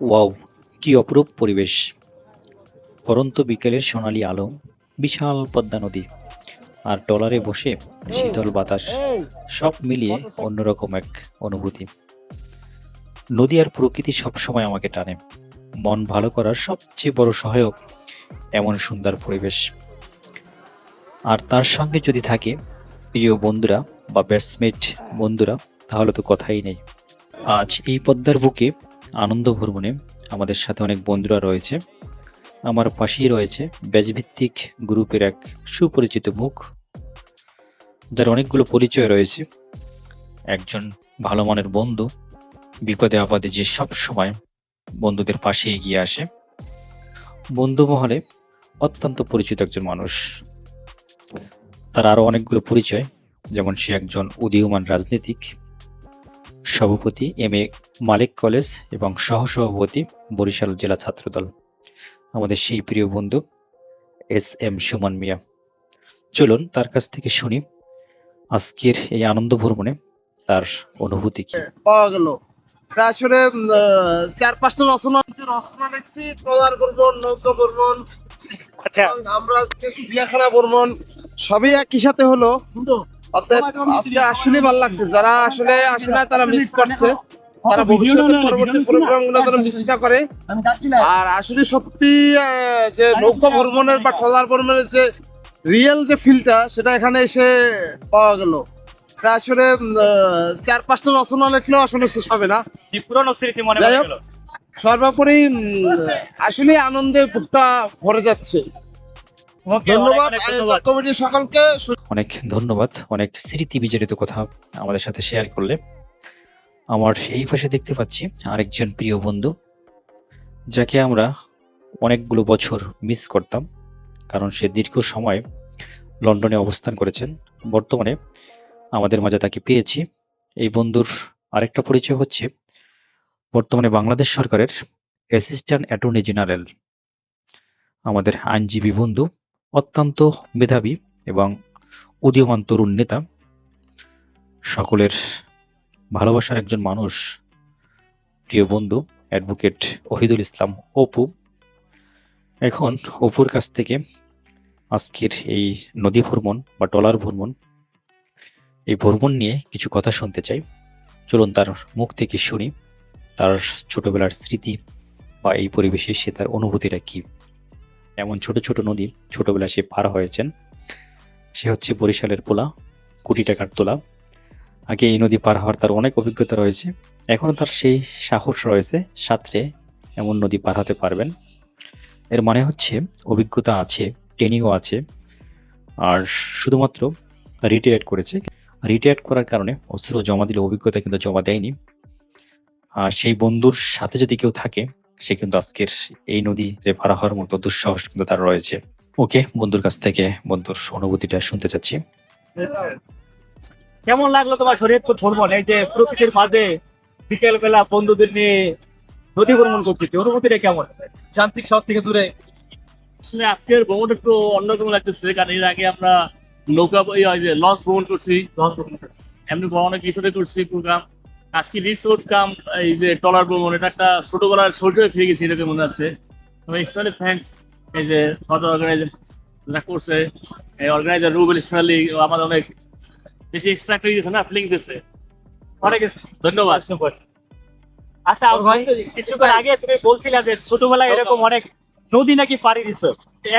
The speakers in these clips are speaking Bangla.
ওয়াও, কি অপরূপ পরিবেশ। পরন্ত বিকেলের সোনালী আলো, বিশাল পদ্মা নদী আর টলারে বসে শীতল বাতাস, সব মিলিয়ে অন্যরকম এক অনুভূতি। নদী আর প্রকৃতি সবসময় আমাকে টানে। মন ভালো করার সবচেয়ে বড় সহায়ক এমন সুন্দর পরিবেশ। আর তার সঙ্গে যদি থাকে প্রিয় বন্ধুরা বা ব্যাটসমেট বন্ধুরা, তাহলে তো কথাই নেই। আজ এই পদ্মার বুকে আনন্দ ভ্রমণে আমাদের সাথে অনেক বন্ধুরা রয়েছে। আমার পাশেই রয়েছে ব্যাচভিত্তিক গ্রুপের এক সুপরিচিত মুখ, যার অনেকগুলো পরিচয় রয়েছে। একজন ভালো মানের বন্ধু, বিপদে আপদে যে সব সময় বন্ধুদের পাশে এগিয়ে আসে। বন্ধু মহলে অত্যন্ত পরিচিত একজন মানুষ। তার আরও অনেকগুলো পরিচয়, যেমন সে একজন উদীয়মান রাজনীতিক সভাপতি এম এ মালিক কলেজ এবং সহসভাপতি বরিশাল জেলা ছাত্রদল। আমাদের সেই প্রিয় বন্ধু এস এম সুমন মিয়া। চলুন তার কাছ থেকে শুনি আজকের এই আনন্দ ভ্রমণে তার অনুভূতি কি? পাওয়া গেল। আসলে চার পাঁচটা রচনা হচ্ছে, রচনা লিখছি ট্রলার বর্মন নৌকা বর্মন আচ্ছা। আমরা কিছু বিয়াখানা বর্মন সবই একই সাথে হলো। অতএব আজকে আসলে ভালো লাগছে। যারা আসলে আসে না তারা মিস করছে। তারা ভবিষ্যতে পরবর্তী প্রোগ্রামগুলো তারা মিস না করে। আর আসলে সত্যি যে নৌকা ভ্রমণের বা ট্রলার ভ্রমণের যে রিয়েল যে ফিলটা সেটা এখানে এসে পাওয়া গেল। তা আসলে চার পাঁচটা রচনা লিখলেও আসলে শেষ হবে না। পুরনো স্মৃতি মনে যাই হোক, সর্বোপরি আসলে আনন্দে বুকটা ভরে যাচ্ছে। ধন্যবাদ। কমিটির সকলকে। অনেক ধন্যবাদ। অনেক স্মৃতি বিজড়িত কথা আমাদের সাথে শেয়ার করলে। আমার এই পাশে দেখতে পাচ্ছি আরেকজন প্রিয় বন্ধু যাকে আমরা অনেকগুলো বছর মিস করতাম কারণ সে দীর্ঘ সময় লন্ডনে অবস্থান করেছেন। বর্তমানে আমাদের মাঝে তাকে পেয়েছি। এই বন্ধুর আরেকটা পরিচয় হচ্ছে বর্তমানে বাংলাদেশ সরকারের অ্যাসিস্ট্যান্ট অ্যাটর্নি জেনারেল আমাদের আইনজীবী বন্ধু। অত্যন্ত মেধাবী এবং উদীয়মান তরুণ নেতা। সকলের ভালোবাসার একজন মানুষ। প্রিয় বন্ধু, অ্যাডভোকেট ওহিদুল ইসলাম অপু। এখন অপুর কাছ থেকে আজকের এই নদী ভ্রমণ বা টলার ভ্রমণ, এই ভ্রমণ নিয়ে কিছু কথা শুনতে চাই। চলুন তার মুখ থেকে শুনি, তার ছোটবেলার স্মৃতি বা এই পরিবেশে সে তার অনুভূতিটা কি? এমন ছোট ছোট নদী ছোটবেলায় সে পার হয়েছেন। সে হচ্ছে বরিশালের পোলা, কোটি টাকার তোলা। আগে এই নদী পার হওয়ার তার অনেক অভিজ্ঞতা রয়েছে। এখনও তার সেই সাহস রয়েছে, সাঁতরে এমন নদী পার হতে পারবেন। এর মানে হচ্ছে অভিজ্ঞতা আছে ট্রেনিংও আছে। আর শুধুমাত্র রিটায়ার্ড করেছে। রিটায়ার্ড করার কারণে অস্ত্র জমা দিলে অভিজ্ঞতা কিন্তু জমা দেয়নি। আর সেই বন্ধুর সাথে যদি কেউ থাকে সে কিন্তু আজকের এই নদীতে পার হওয়ার মতো দুঃসাহস কিন্তু তার রয়েছে। ওকে বন্ধুর কাছ থেকে বন্ধুর অনুভূতিটা শুনতে চাচ্ছি। কেমন লাগল তোমার শরীয়তপুর ভ্রমণ এই যে প্রকৃতির মাঝে বিকেল বেলা বন্ধুদের নিয়ে নদী ভ্রমণ করতেছি অনুভূতিটা কেমন? যান্ত্রিক শহর থেকে দূরে। আসলে আজকের ভ্রমণ একটু অন্যরকম লাগতেছে কারণ এর আগে আমরা নৌকা লঞ্চ ভ্রমণ করছি এমনি অনেক কিছুতে করছি প্রোগ্রাম আজকে রিসোর্ট কাম এই যে টলার ভ্রমণ এটা একটা ছোটবেলার সূর্য ফিরে গেছি এরকম মনে হচ্ছে। তবে থ্যাংকস এই যে ফটো অর্গানাইজার করছে এই অর্গানাইজার রুবেল ইসমালি আমাদের অনেক বেশি এক্সট্রা করে দিয়েছে না ফিলিং দিয়েছে। অনেক ধন্যবাদ। আচ্ছা ভাই কিছুক্ষণ আগে তুমি বলছিলে যে ছোটবেলায় এরকম অনেক নদী নাকি পাড়ি দিছ?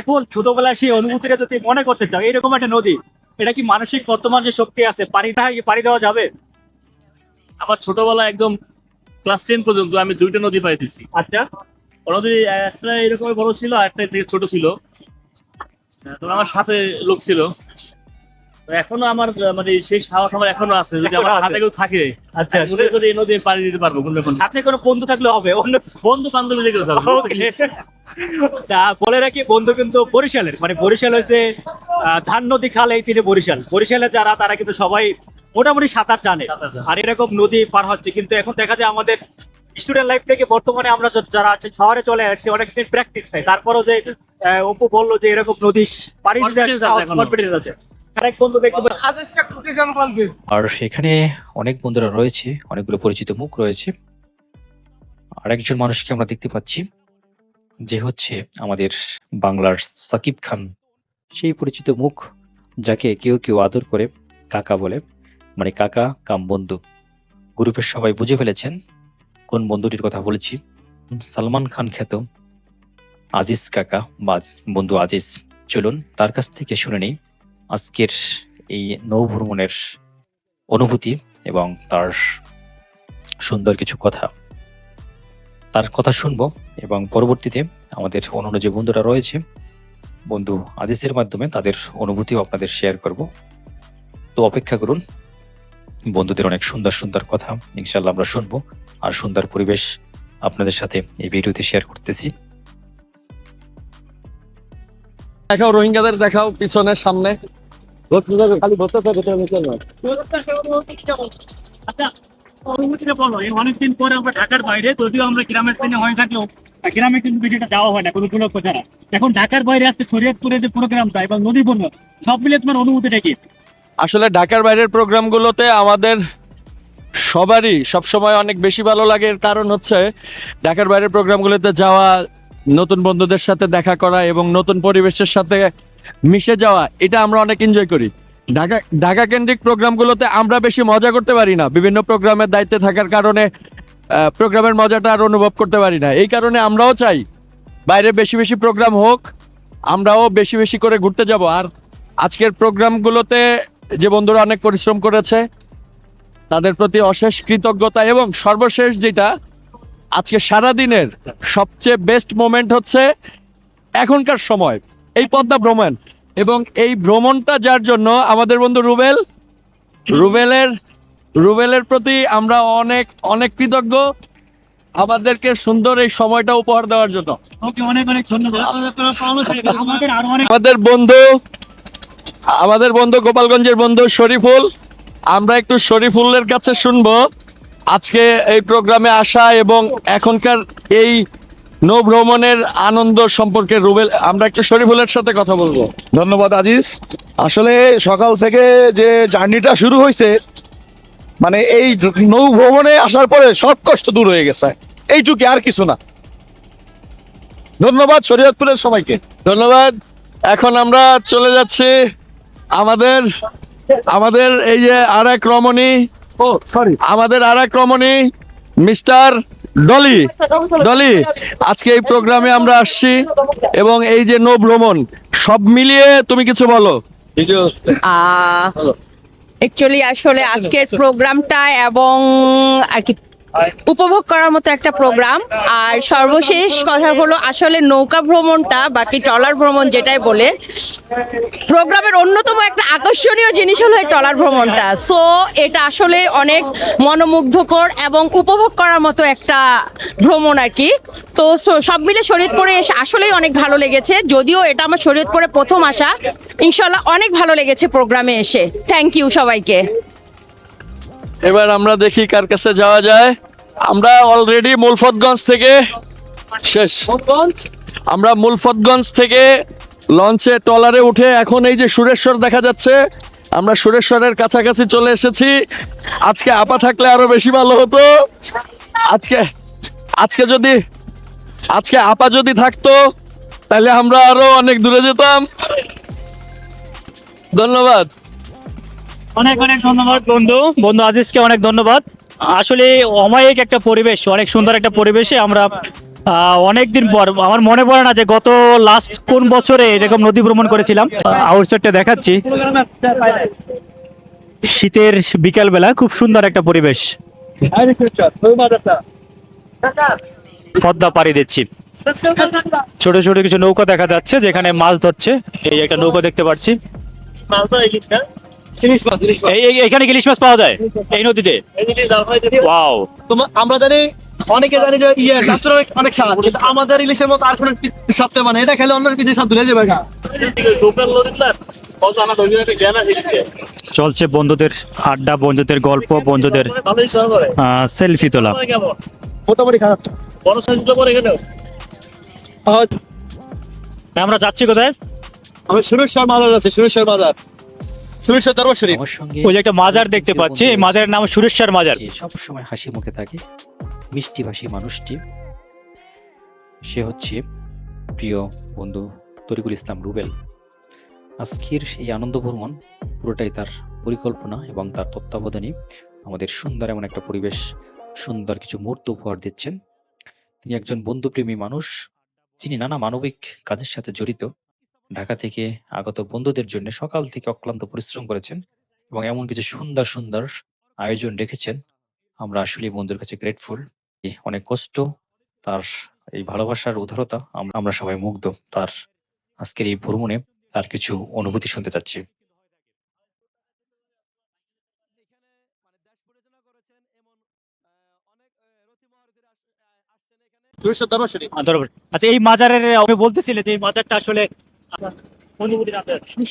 এখন ছোটবেলায় সেই অনুভূতিটা যদি মনে করতে চাও এরকম একটা নদী এটা কি মানসিক বর্তমান যে শক্তি আছে পাড়ি দেওয়া কি পাড়ি দেওয়া যাবে? আমার ছোটবেলা একদম ক্লাস টেন পর্যন্ত আমি দুইটা নদী পাই দিছি আচ্ছা নদী একটা এরকম বড় ছিল আর একটা থেকে ছোট ছিল। তো আমার সাথে লোক ছিল। এখনও আমার মানে সেই সাহস আমার এখনও আছে যদি আমার সাথে কেউ থাকে আচ্ছা মনে করি এই নদী পাড়ি দিতে পারব কোনো কোনো আপনি কোনো বন্ধু থাকলে হবে অন্য বন্ধু বান্ধবী যে কেউ থাকবে তা বলে রাখি বন্ধু কিন্তু বরিশালের মানে বরিশাল হচ্ছে ধান নদী খাল এই তিনি বরিশাল। বরিশালে যারা তারা কিন্তু সবাই মোটামুটি সাঁতার জানে। আর এরকম নদী পার হচ্ছে কিন্তু এখন দেখা যায় আমাদের স্টুডেন্ট লাইফ থেকে বর্তমানে আমরা যারা আছে শহরে চলে আসছি অনেকদিন প্র্যাকটিস নেই। তারপরও যে অপু বলল যে এরকম নদী পাড়ি দিতে আছে। আর এখানে অনেক বন্ধুরা রয়েছে অনেকগুলো পরিচিত মুখ রয়েছে। আরেকজন মানুষকে আমরা দেখতে পাচ্ছি যে হচ্ছে আমাদের বাংলার সাকিব খান। সেই পরিচিত মুখ যাকে কেউ কেউ আদর করে কাকা বলে মানে কাকা কাম বন্ধু। গ্রুপের সবাই বুঝে ফেলেছেন কোন বন্ধুটির কথা বলেছি। সালমান খান খ্যাত আজিজ কাকা বা বন্ধু আজিজ। চলুন তার কাছ থেকে শুনে নেই। আজকের এই নৌ ভ্রমণের অনুভূতি এবং তার সুন্দর কিছু কথা। তার কথা শুনব এবং পরবর্তীতে আমাদের অন্যান্য যে বন্ধুরা রয়েছে, বন্ধু আজিজের মাধ্যমে তাদের অনুভূতিও আপনাদের শেয়ার করব। তো অপেক্ষা করুন, বন্ধুদের অনেক সুন্দর সুন্দর কথা ইনশাল্লাহ আমরা শুনব আর সুন্দর পরিবেশ আপনাদের সাথে এই ভিডিওতে শেয়ার করতেছি। দেখাও রোহিঙ্গাদের দেখাও পিছনে সামনে। খালি ভর্তা থাকে আচ্ছা অনুভূতিটা বলো এই অনেকদিন পরে আমরা ঢাকার বাইরে যদিও আমরা গ্রামের ট্রেনে হয়ে থাকলেও গ্রামে কিন্তু বিষয়টা যাওয়া হয় না কোনো উপলক্ষ ছাড়া। এখন ঢাকার বাইরে আসছে শরীয়তপুরের যে প্রোগ্রামটা এবং নদী সব মিলে তোমার অনুভূতিটা কি? আসলে ঢাকার বাইরের প্রোগ্রামগুলোতে আমাদের সবারই সবসময় অনেক বেশি ভালো লাগে কারণ হচ্ছে ঢাকার বাইরের প্রোগ্রামগুলোতে যাওয়া নতুন বন্ধুদের সাথে দেখা করা এবং নতুন পরিবেশের সাথে মিশে যাওয়া, এটা আমরা অনেক এনজয় করি। ঢাকা ঢাকা কেন্দ্রিক প্রোগ্রামগুলোতে আমরা বেশি মজা করতে পারি না। বিভিন্ন প্রোগ্রামের দায়িত্বে থাকার কারণে প্রোগ্রামের মজাটা আর অনুভব করতে পারি না। এই কারণে আমরাও চাই, বাইরে বেশি বেশি প্রোগ্রাম হোক, আমরাও বেশি বেশি করে ঘুরতে যাব। আর আজকের প্রোগ্রামগুলোতে যে বন্ধুরা অনেক পরিশ্রম করেছে, তাদের প্রতি অশেষ কৃতজ্ঞতা এবং সর্বশেষ যেটা আজকে সারা দিনের সবচেয়ে বেস্ট মোমেন্ট হচ্ছে এখনকার সময়। এই পদ্মা ভ্রমণ। এবং এই ভ্রমণটা যার জন্য আমাদের বন্ধু রুবেল রুবেলের রুবেলের প্রতি আমরা অনেক অনেক কৃতজ্ঞ। আমাদেরকে সুন্দর এই সময়টা উপহার দেওয়ার জন্য। আমাদের বন্ধু আমাদের বন্ধু গোপালগঞ্জের বন্ধু শরীফুল। আমরা একটু শরীফুলের কাছে শুনব। আজকে এই প্রোগ্রামে আসা এবং এখনকার এই নৌ ভ্রমণের আনন্দ সম্পর্কে রুবেল আমরা একটু শরীফুলের সাথে কথা বলব। ধন্যবাদ আজিজ। আসলে সকাল থেকে যে জার্নিটা শুরু হয়েছে মানে এই নৌ ভ্রমণে আসার পরে সব কষ্ট দূর হয়ে গেছে। এইটুকু আর কিছু না। ধন্যবাদ শরীয়তপুরের সবাইকে। ধন্যবাদ। এখন আমরা চলে যাচ্ছি আমাদের আমাদের এই যে আর এক রমণী ও সরি আমাদের আর এক রমণী মিস্টার ডলি। ডলি আজকে এই প্রোগ্রামে আমরা আসছি এবং এই যে নো ভ্রমণ সব মিলিয়ে তুমি কিছু বলো। অ্যাকচুয়ালি আসলে আজকের প্রোগ্রামটা এবং আর কি উপভোগ করার মতো একটা প্রোগ্রাম আর সর্বশেষ কথা হলো, আসলে নৌকা ভ্রমণটা বাকি ট্রলার ভ্রমণ যেটাই বলে প্রোগ্রামের অন্যতম একটা আকর্ষণীয় জিনিস হলো এই ট্রলার ভ্রমণটা। সো এটা আসলে অনেক মনোমুগ্ধকর এবং উপভোগ করার মতো একটা ভ্রমণ আর কি। তো সব মিলে শরীয়তপুরে এসে আসলেই অনেক ভালো লেগেছে। যদিও এটা আমার শরীয়তপুরে প্রথম আসা ইনশাল্লাহ অনেক ভালো লেগেছে প্রোগ্রামে এসে। থ্যাংক ইউ সবাইকে। এবার আমরা দেখি কার কাছে যাওয়া যায়। আমরা অলরেডি মুলফতগঞ্জ থেকে শেষ। আমরা মুলফতগঞ্জ থেকে লঞ্চে ট্রলারে উঠে এখন এই যে সুরেশ্বর দেখা যাচ্ছে। আমরা সুরেশ্বরের কাছাকাছি চলে এসেছি। আজকে আপা থাকলে আরও বেশি ভালো হতো। আজকে আজকে যদি আজকে আপা যদি থাকতো তাহলে আমরা আরও অনেক দূরে যেতাম। ধন্যবাদ। অনেক অনেক ধন্যবাদ, বন্ধু। বন্ধু আজিজকে অনেক ধন্যবাদ। আসলে অমায়িক একটা পরিবেশ, অনেক সুন্দর একটা পরিবেশে আমরা অনেক দিন পর, আমার মনে পড়ে না যে গত লাস্ট কোন বছরে এরকম নদী ভ্রমণ করেছিলাম। আউটসাইডটা দেখাচ্ছি। শীতের বিকাল বেলা খুব সুন্দর একটা পরিবেশ। পদ্মা পাড়ি দিচ্ছি। ছোট ছোট কিছু নৌকা দেখা যাচ্ছে, যেখানে মাছ ধরছে। এই একটা নৌকা দেখতে পাচ্ছি। এখানে ইলিশ মাছ পাওয়া যায়? এই নদীতে? ওয়াও। তোমার আমরা জানি অনেকে জানি যে ইয়ে অনেক অনেক স্বাদ কিন্তু আমাদের ইলিশের মতো আর কোনো সপ্তাহে মানে এটা খেলে অন্য কিছু স্বাদ যাবে চলছে বন্ধুদের আড্ডা বন্ধুদের গল্প বন্ধুদের সেলফি তোলা। মোটামুটি খারাপ। বড় সাইজ তো পরে এখানে আমরা যাচ্ছি কোথায়? আমি সুরেশ্বর বাজার আছে সুরেশ্বর বাজার। সুরেশ্বর দরবার শরীফ। আমার সঙ্গে ওই যে একটা মাজার দেখতে পাচ্ছি এই মাজারের নাম সুরেশ্বর মাজার। সব সময় হাসি মুখে থাকে মিষ্টি ভাষী মানুষটি সে হচ্ছে প্রিয় বন্ধু তরিকুল ইসলাম রুবেল। আজকের এই আনন্দ ভ্রমণ পুরোটাই তার পরিকল্পনা এবং তার তত্ত্বাবধানে আমাদের সুন্দর এমন একটা পরিবেশ সুন্দর কিছু মুহূর্ত উপহার দিচ্ছেন। তিনি একজন বন্ধুপ্রেমী মানুষ যিনি নানা মানবিক কাজের সাথে জড়িত। ঢাকা থেকে আগত বন্ধুদের জন্য সকাল থেকে অক্লান্ত পরিশ্রম করেছেন এবং এমন কিছু সুন্দর সুন্দর আয়োজন রেখেছেন। আমরা আসলে বন্ধুর কাছে গ্রেটফুল অনেক কষ্ট, তার এই ভালোবাসার উদারতা আম- আমরা সবাই মুগ্ধ। তার আজকের এই ভ্রমণে তার কিছু অনুভূতি শুনতে চাচ্ছি। আচ্ছা এই মাজারের আপনি বলতেছিলেন যে এই মাজারটা আসলে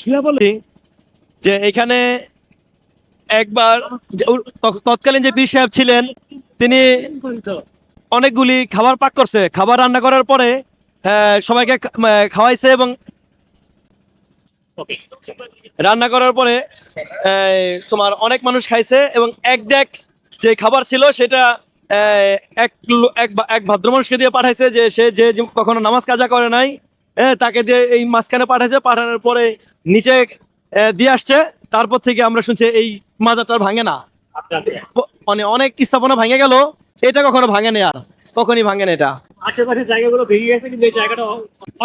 শুয়ে বলি যে এখানে একবার তৎকালীন যে পীর সাহেব ছিলেন তিনি অনেকগুলি খাবার পাক করছে। খাবার রান্না করার পরে সবাইকে খাওয়াইছে এবং রান্না করার পরে তোমার অনেক মানুষ খাইছে এবং এক দেখ যে খাবার ছিল সেটা এক এক ভদ্র মানুষকে দিয়ে পাঠাইছে যে সে যে যে কখনো নামাজ কাজা করে নাই। হ্যাঁ তাকে দিয়ে এই মাঝখানে পাঠাইছে পাঠানোর পরে নিচে দিয়ে আসছে। তারপর থেকে আমরা শুনছি এই মাজারটা ভাঙে না। মানে অনেক স্থাপনা ভাঙে গেল এটা কখনো ভাঙে না আর কখনই ভাঙে না এটা। আশেপাশের জায়গাগুলো ভেঙে গেছে কিন্তু এই জায়গাটা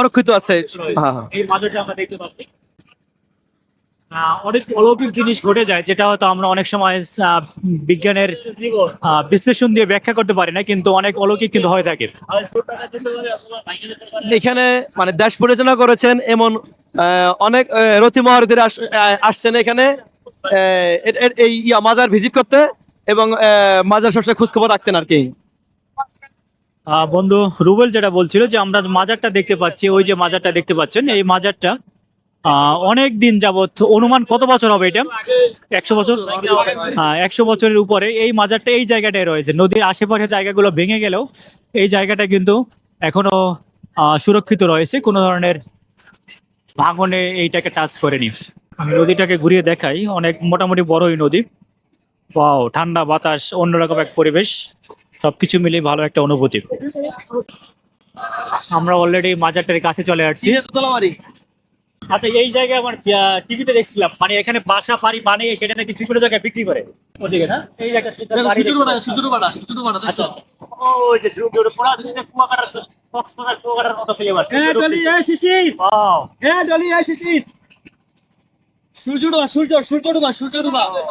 অরক্ষিত আছে। হ্যাঁ হ্যাঁ। এই মাজারটা আমরা দেখতে পাচ্ছি। অনেক অলৌকিক জিনিস ঘটে যায় যেটা হয়তো আমরা অনেক সময় বিজ্ঞানের বিশ্লেষণ দিয়ে ব্যাখ্যা করতে পারি না কিন্তু অনেক অলৌকিক কিন্তু হয়ে থাকে। এখানে মানে দেশ পরিচালনা করেছেন এমন অনেক রথি মহারথীরা আস- আসছেন এখানে। এই মাজার ভিজিট করতে এবং মাজার সবসময় খোঁজ খবর রাখতেন আর কি। বন্ধু রুবেল যেটা বলছিল যে আমরা মাজারটা দেখতে পাচ্ছি ওই যে মাজারটা দেখতে পাচ্ছেন এই মাজারটা অনেক দিন যাবত অনুমান কত বছর হবে এটা? একশো বছর? হ্যাঁ একশো বছরের উপরে। এই মাজারটা এই জায়গাটায় রয়েছে। নদীর আশেপাশে জায়গাগুলো ভেঙে গেলেও এই জায়গাটা কিন্তু এখনও সুরক্ষিত রয়েছে। কোনো ধরনের ভাঙনে এইটাকে টাচ করেনি। আমি নদীটাকে ঘুরিয়ে দেখাই। অনেক মোটামুটি বড়ই নদী। ওয়াও ঠান্ডা বাতাস, অন্যরকম এক পরিবেশ। সবকিছু মিলিয়ে ভালো একটা অনুভূতি। আমরা অলরেডি মাজারটার কাছে চলে আসছি। আচ্ছা এই জায়গায় আমার টিভিতে দেখছিলাম মানে এখানে বাসা বাড়ি বানিয়ে সেটা নাকি বিভিন্ন জায়গায় বিক্রি করে ওদিকে না এই একটা সুন্দর বাড়ি দেখতে- আচ্ছা ওই যে ঢুকে ওটা পুরা দিনে কুয়াকাটার কক্সবাজার কুয়াকাটার মতো ফ্লেভার Wow.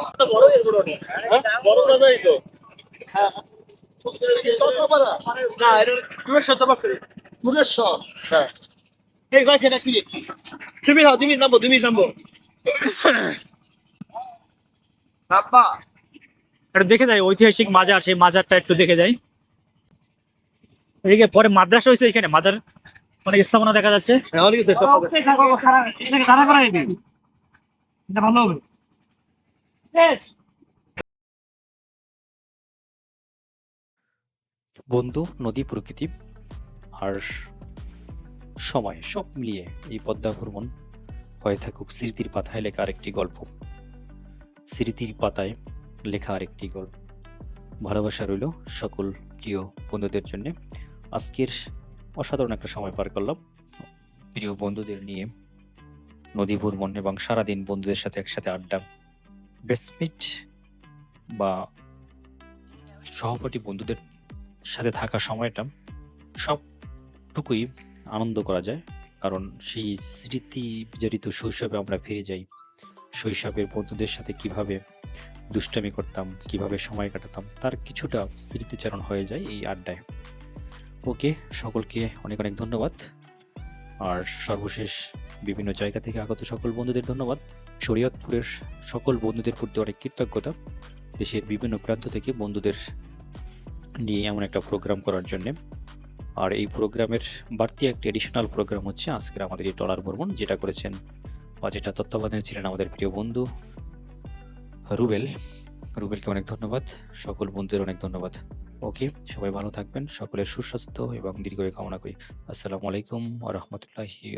কত বড়? হ্যাঁ? তো। হ্যাঁ। না, এটা টুয়েলভ শতক করে। এই গাছ এটা কি? তুমি হও, তুমি নামবো, তুমি নামবো। বাবা এটা দেখে যাই ঐতিহাসিক মাজার সেই মাজারটা একটু দেখে যাই। এদিকে পরে মাদ্রাসা হয়েছে এখানে মাদার অনেক স্থাপনা দেখা যাচ্ছে। ভালো হবে। বন্ধু নদী প্রকৃতি আর সময় সব মিলিয়ে এই পদ্মা ভ্রমণ হয়ে থাকুক স্মৃতির পাতায় লেখা আরেকটি গল্প। স্মৃতির পাতায় লেখা আরেকটি গল্প। ভালোবাসা রইল সকল প্রিয় বন্ধুদের জন্য। আজকের অসাধারণ একটা সময় পার করলাম। প্রিয় বন্ধুদের নিয়ে নদী ভ্রমণ এবং সারাদিন বন্ধুদের সাথে একসাথে আড্ডা বেসমেট বা সহপাঠী বন্ধুদের সাথে থাকা সময়টা সবটুকুই আনন্দ করা যায়। কারণ সেই স্মৃতি বিজড়িত শৈশবে আমরা ফিরে যাই। শৈশবের বন্ধুদের সাথে কীভাবে দুষ্টামি করতাম, কীভাবে সময় কাটাতাম, তার কিছুটা স্মৃতিচারণ হয়ে যায় এই আড্ডায়। ওকে, সকলকে অনেক অনেক ধন্যবাদ। আর সর্বশেষ বিভিন্ন জায়গা থেকে আগত সকল বন্ধুদের ধন্যবাদ। শরীয়তপুরের সকল বন্ধুদের প্রতি অনেক কৃতজ্ঞতা। দেশের বিভিন্ন প্রান্ত থেকে বন্ধুদের নিয়ে এমন একটা প্রোগ্রাম করার জন্য। আর এই প্রোগ্রামের বাড়তি একটি এডিশনাল প্রোগ্রাম হচ্ছে আজকের আমাদের এই টলার ভ্রমণ, যেটা করেছেন বা যেটা তত্ত্বাবধানে ছিলেন আমাদের প্রিয় বন্ধু রুবেল। রুবেলকে অনেক ধন্যবাদ। সকল বন্ধুদের অনেক ধন্যবাদ। ওকে, সবাই ভালো থাকবেন। সকলের সুস্বাস্থ্য এবং দীর্ঘ কামনা করি। আসসালামু আলাইকুম আ রহমতুল্লাহি